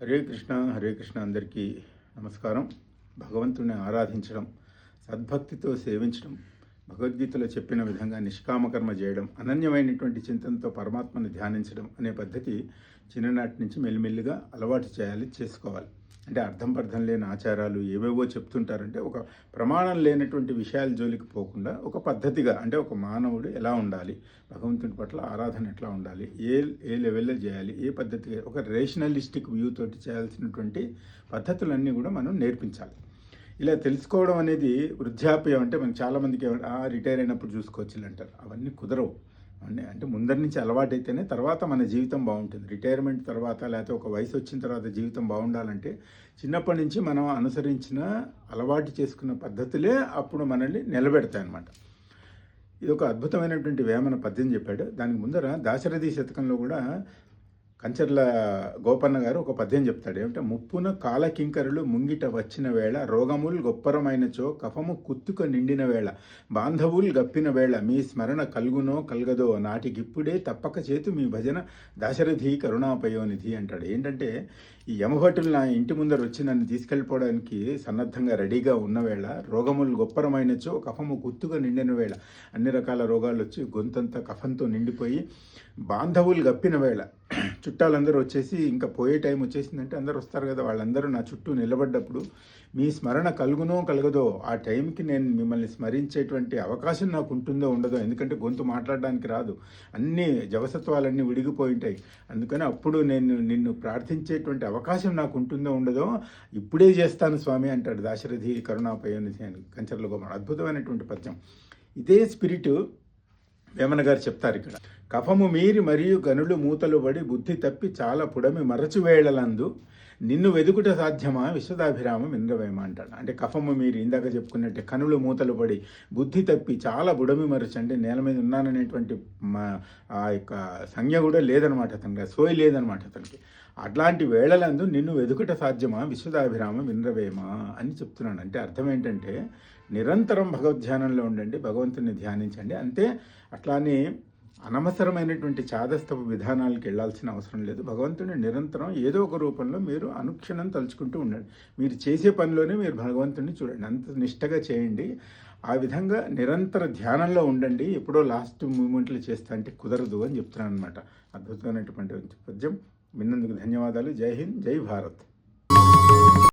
హరే కృష్ణ హరే కృష్ణ అందరికీ నమస్కారం. భగవంతుని ఆరాధించడం సద్భక్తితో సేవించడం భగవద్గీతలో చెప్పిన విధంగా నిష్కామకర్మ చేయడం అనన్యమైనటువంటి చింతనతో పరమాత్మను ధ్యానించడం అనే పద్ధతి చిన్ననాటి నుంచి మెల్లిమెల్లిగా అలవాటు చేయాలి చేసుకోవాలి. అంటే అర్థం పర్థం లేని ఆచారాలు ఏవేవో చెప్తుంటారంటే ఒక ప్రమాణం లేనటువంటి విషయాల జోలికి పోకుండా ఒక పద్ధతిగా అంటే ఒక మానవుడు ఎలా ఉండాలి భగవంతుని పట్ల ఆరాధన ఎట్లా ఉండాలి ఏ ఏ లెవెల్లో చేయాలి ఏ పద్ధతిగా ఒక రేషనలిస్టిక్ వ్యూ తోటి చేయాల్సినటువంటి పద్ధతులన్నీ కూడా మనం నేర్పించాలి. ఇలా తెలుసుకోవడం అనేది వృద్ధాప్యం అంటే మనకి చాలామందికి రిటైర్ అయినప్పుడు చూసుకోవచ్చు అంటారు. అవన్నీ కుదరవు. అంటే అంటే ముందరి నుంచి అలవాటైతేనే తర్వాత మన జీవితం బాగుంటుంది. రిటైర్మెంట్ తర్వాత లేకపోతే ఒక వయసు వచ్చిన తర్వాత జీవితం బాగుండాలంటే చిన్నప్పటి నుంచి మనం అనుసరించిన అలవాటు చేసుకున్న పద్ధతులే అప్పుడు మనల్ని నిలబెడతాయి అన్నమాట ఇది ఒక అద్భుతమైనటువంటి వేమన పద్యం చెప్పాడు. దానికి ముందర దాశరథి శతకంలో కూడా కంచర్ల గోపన్న గారు ఒక పద్యం చెప్తాడు. ఏమంటే ముప్పున కాలకింకరులు ముంగిట వచ్చిన వేళ రోగములు గొప్పరమైనచో కఫము కుత్తుక నిండిన వేళ బాంధవులు గప్పిన వేళ మీ స్మరణ కలుగునో కలగదో నాటికిప్పుడే తప్పక చేతు మీ భజన దాశరథి కరుణాపయోనిధి అంటాడు. ఏంటంటే ఈ యమభటులు నా ఇంటి ముందర వచ్చి నన్ను తీసుకెళ్ళిపోవడానికి సన్నద్ధంగా రెడీగా ఉన్న వేళ రోగములు గొప్పరమైనచో కఫము గుత్తుగా నిండిన వేళ అన్ని రకాల రోగాలు వచ్చి గొంతంతా కఫంతో నిండిపోయి బాంధవులు గప్పిన వేళ చుట్టాలందరూ వచ్చేసి ఇంకా పోయే టైం వచ్చేసిందంటే అందరూ వస్తారు కదా వాళ్ళందరూ నా చుట్టూ నిలబడ్డప్పుడు మీ స్మరణ కలుగునో కలగదో ఆ టైంకి నేను మిమ్మల్ని స్మరించేటువంటి అవకాశం నాకు ఉంటుందో ఉండదో ఎందుకంటే గొంతు మాట్లాడడానికి రాదు. అన్ని జవసత్వాలన్నీ విడిగిపోయి ఉంటాయి. అందుకని అప్పుడు నేను నిన్ను ప్రార్థించేటువంటి అవకాశం నాకు ఉంటుందో ఉండదో ఇప్పుడే చేస్తాను స్వామి అంటాడు దాశరథి కరుణాపయోనిధి అని కంచర్ల గోమ అద్భుతమైనటువంటి పద్యం. ఇదే స్పిరిట్ వేమన గారు చెప్తారు ఇక్కడ. కఫము మీరి మరియు గనులు మూతలు పడి బుద్ధి తప్పి చాలా పుడమి మరచి వేళలందు నిన్ను వెదుకుట సాధ్యమా? విశ్వదాభిరామం ఇంద్రవేమ అంటాడు. అంటే కఫము మీరు ఇందాక చెప్పుకున్నట్టే కనులు మూతలు పడి బుద్ధి తప్పి చాలా బుడమి మరచి అంటే నేల మీద ఉన్నాననేటువంటి మా ఆ యొక్క సంజ్ఞ కూడా లేదనమాట అతనికి సోయి లేదనమాట అతనికి. అట్లాంటి వేళలందు నిన్ను వెదుకుట సాధ్యమా? విశ్వదాభిరామం ఇంద్రవేమ అని చెప్తున్నాను అంటే అర్థం ఏంటంటే నిరంతరం భగవద్ధ్యానంలో ఉండండి భగవంతుని ధ్యానించండి. అంతే అట్లానే అనవసరమైనటువంటి చాదస్తపు విధానాలకు వెళ్ళాల్సిన అవసరం లేదు. భగవంతుని నిరంతరం ఏదో ఒక రూపంలో మీరు అనుక్షణం తలుచుకుంటూ ఉండండి. మీరు చేసే పనిలోనే మీరు భగవంతుని చూడండి. అంత నిష్టగా చేయండి. ఆ విధంగా నిరంతర ధ్యానంలో ఉండండి. ఎప్పుడో లాస్ట్ మూమెంట్లు చేస్తా అంటే కుదరదు అని చెప్తున్నాను అనమాట అద్భుతమైనటువంటి పద్యం. విన్నందుకు ధన్యవాదాలు. జై హింద్. జై భారత్.